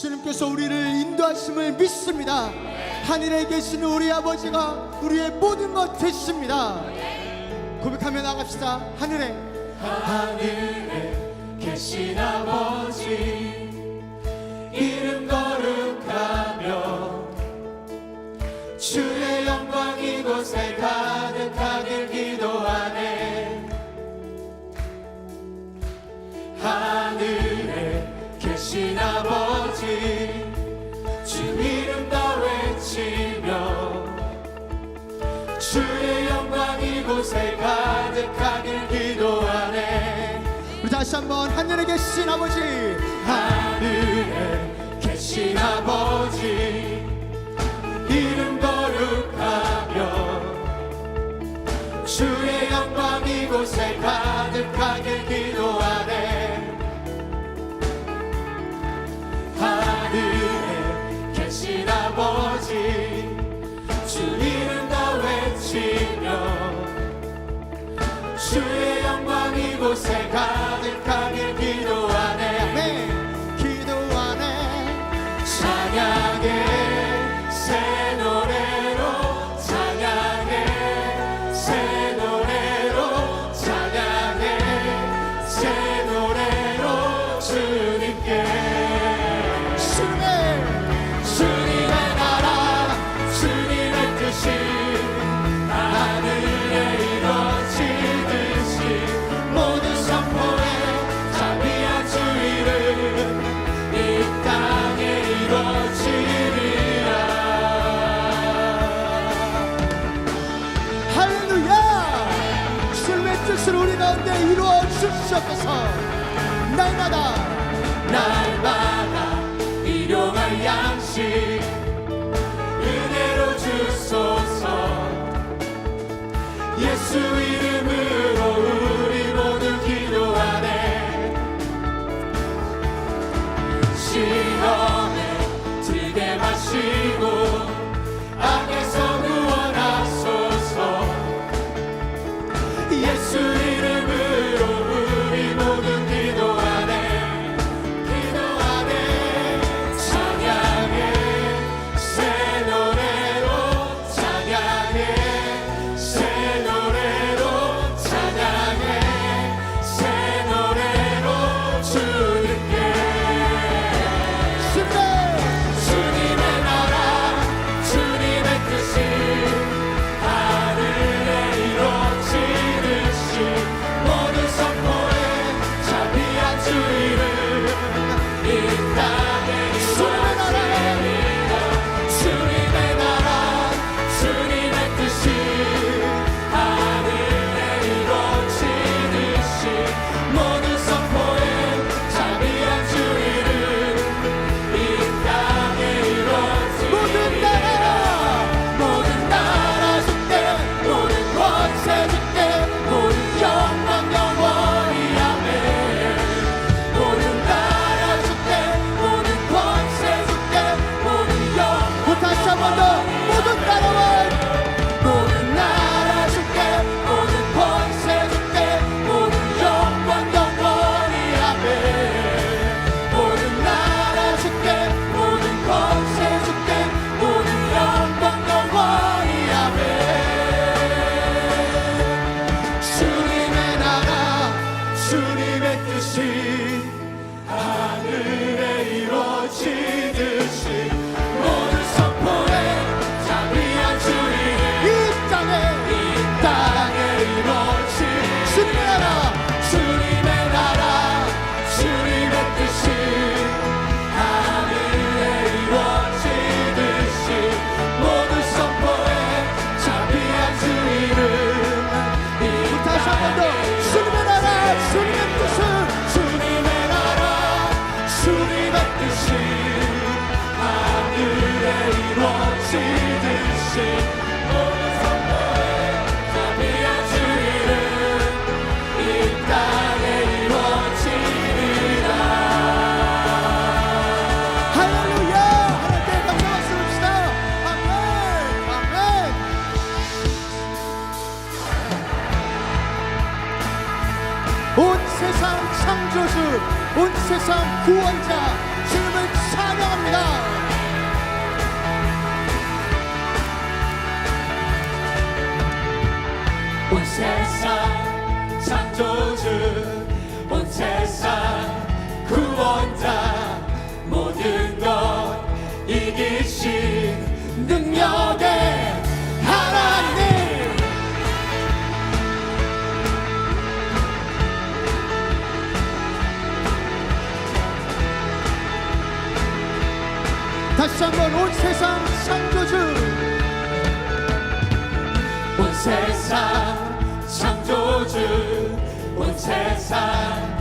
주님께서 우리를 인도하심을 믿습니다. 하늘에 계신 우리 아버지가 우리의 모든 것 되십니다. 고백하며 나갑시다. 하늘에 하늘에 계신 아버지 다시 한번 하늘에 계신 아버지. 하늘에 계신 아버지. 이름 거룩하며 주의 영광 이곳에 가득하길 그곳에 가득하길 contigo. 구원주수 온 세상 구원자 주님을 찬양합니다. 온 세상 창조주 온 세상 구원자 모든 것 이기신 능력의 다시 한번 온 세상 창조주. 온 세상 창조주. 온 세상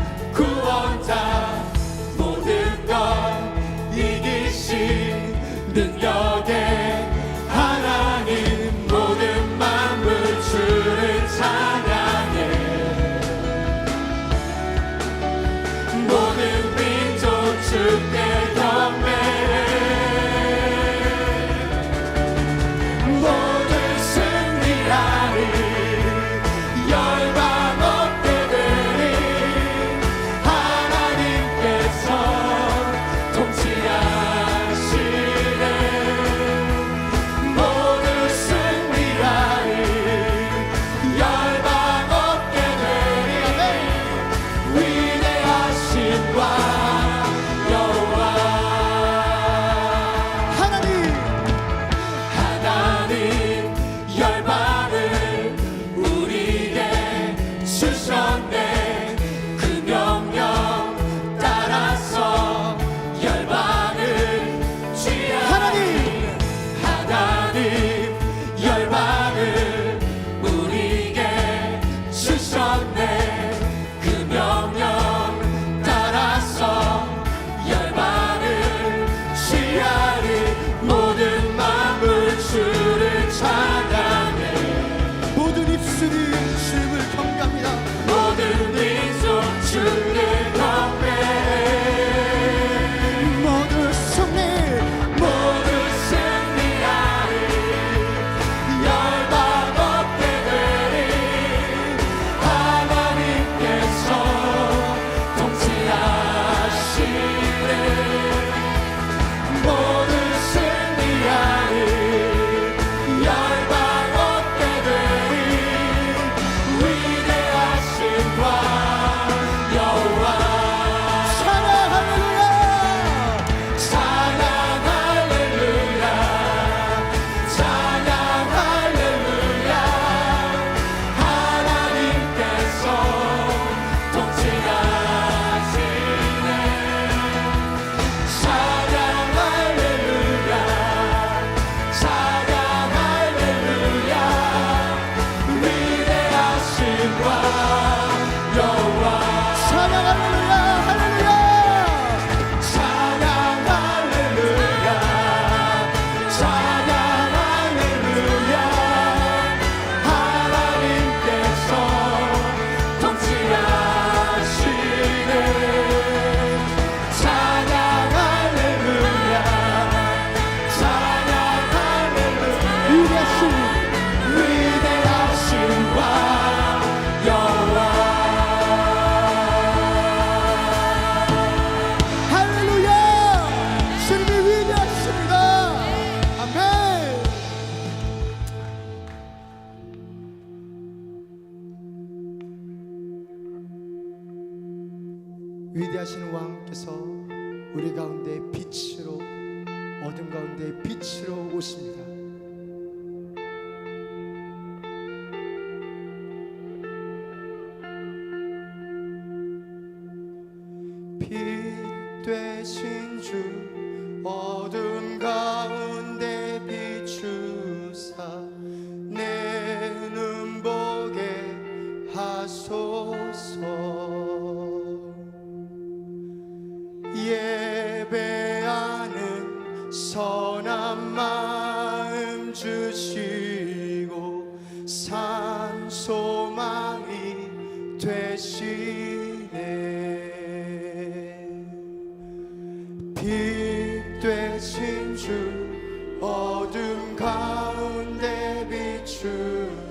자비하신 왕께서 우리 가운데 빛으로 어둠 가운데 빛으로 오십니다.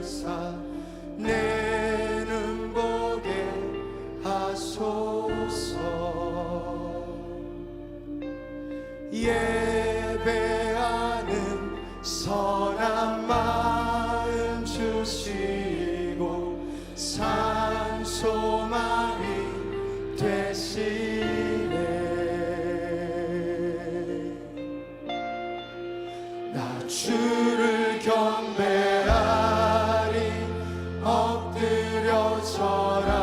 사. Wieczora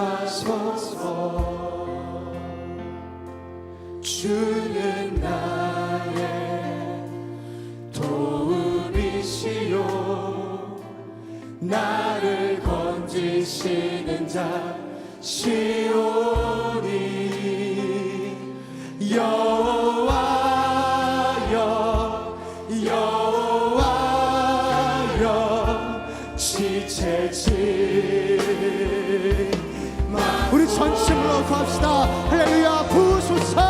임하소서. 주는 나의 도움이시요. 나를 건지시는 자 시오. 중심으로 구합시다. 할렐루야 부소서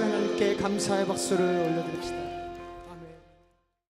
하나님께 감사의 박수를 올려드립시다.